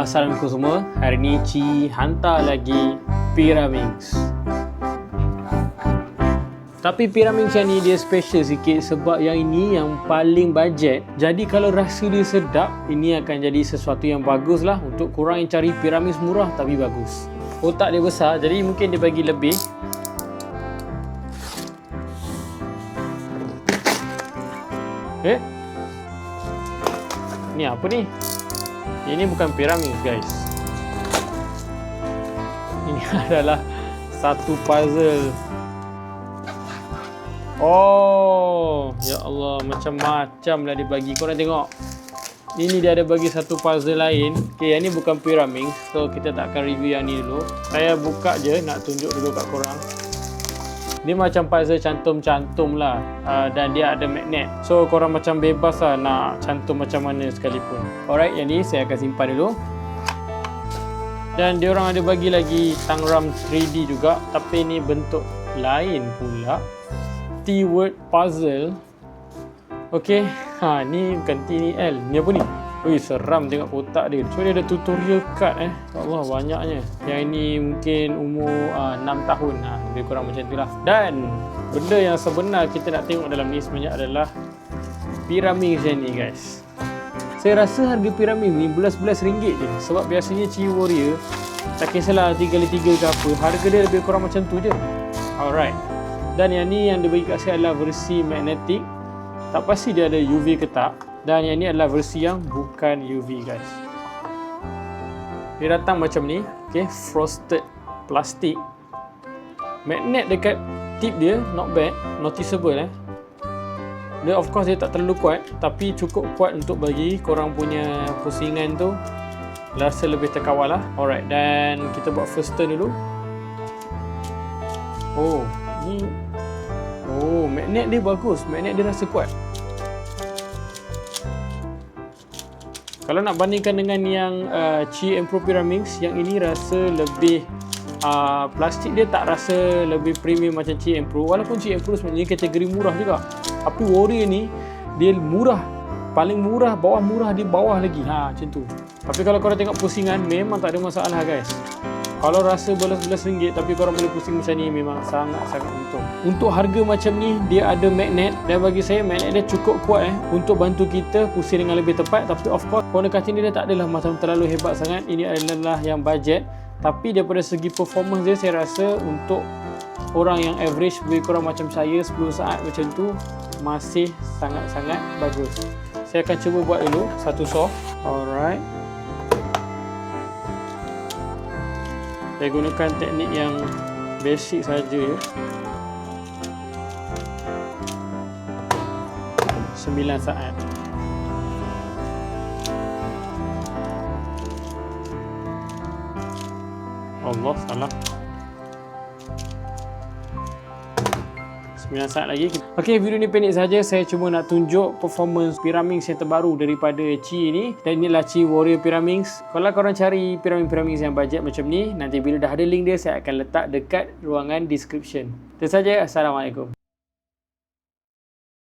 Assalamualaikum semua. Hari ni Ci hantar lagi Pyraminx. Tapi Pyraminx yang ni dia special sikit sebab yang ini yang paling bajet. Jadi kalau rasa dia sedap, ini akan jadi sesuatu yang bagus lah untuk korang yang cari Pyraminx murah tapi bagus. Otak dia besar jadi mungkin dia bagi lebih. Eh? Ni apa ni? Ini bukan piramid guys. Ini adalah satu puzzle. Oh, ya Allah, macam-macam lah dia bagi. Korang tengok. Ini dia ada bagi satu puzzle lain. Okay, yang ni bukan piramid. So, kita tak akan review yang ni dulu. Saya buka je nak tunjuk dulu kat korang. Dia macam puzzle cantum-cantum lah uh, dan dia ada magnet. So korang macam bebas lah nak cantum macam mana sekalipun. Alright, yang ni saya akan simpan dulu. Dan dia orang ada bagi lagi tangram 3D juga tapi ni bentuk lain pula. T-word puzzle. Okay, ha ni bukan T ni L. Ni apa ni? Ui, seram tengok kotak dia. So, dia ada tutorial card eh. Allah, banyaknya. Yang ini mungkin umur uh, 6 tahun. Ha, lebih kurang macam itulah. Dan, benda yang sebenar kita nak tengok dalam ni sebenarnya adalah piramid macam ni guys. Saya rasa harga piramid ni belas-belas ringgit je. Sebab biasanya Chi Warrior, tak kisahlah 3 kali 3 ke apa, harga dia lebih kurang macam tu je. Alright. Dan yang ni yang dia bagi kat saya adalah versi magnetic. Tak pasti dia ada UV ke tak. Dan yang ni adalah versi yang bukan UV guys. Dia datang macam ni, okay, frosted plastik. Magnet dekat tip dia not bad, noticeable eh. Dia of course dia tak terlalu kuat tapi cukup kuat untuk bagi korang punya pusingan tu rasa lebih terkawal lah. Alright, dan kita buat first turn dulu. Oh, ni Oh, magnet dia bagus. Magnet dia rasa kuat. Kalau nak bandingkan dengan yang uh, Chi and Pro Pyraminx, yang ini rasa lebih uh, plastik dia tak rasa lebih premium macam Chi and Pro. Walaupun Chi and Pro sebenarnya kategori murah juga. Tapi Warrior ni dia murah. Paling murah, bawah murah di bawah lagi. Ha, macam tu. Tapi kalau korang tengok pusingan, memang tak ada masalah guys. Kalau rasa belas-belas ringgit tapi korang boleh pusing macam ni memang sangat-sangat untung. Untuk harga macam ni dia ada magnet dan bagi saya magnet dia cukup kuat eh untuk bantu kita pusing dengan lebih tepat tapi of course corner cutting dia tak adalah macam terlalu hebat sangat. Ini adalah yang budget tapi daripada segi performance dia saya rasa untuk orang yang average lebih kurang macam saya 10 saat macam tu masih sangat-sangat bagus. Saya akan cuba buat dulu satu soft. Alright. Saya gunakan teknik yang basic saja ya. 9 saat. Allah salah. 9 saat lagi. Okey, video ni pendek saja. Saya cuma nak tunjuk performance Pyraminx yang terbaru daripada Chi ni. Dan inilah Chi Warrior Pyraminx. Kalau korang cari Pyraminx-Pyraminx yang bajet macam ni, nanti bila dah ada link dia, saya akan letak dekat ruangan description. Itu saja. Assalamualaikum.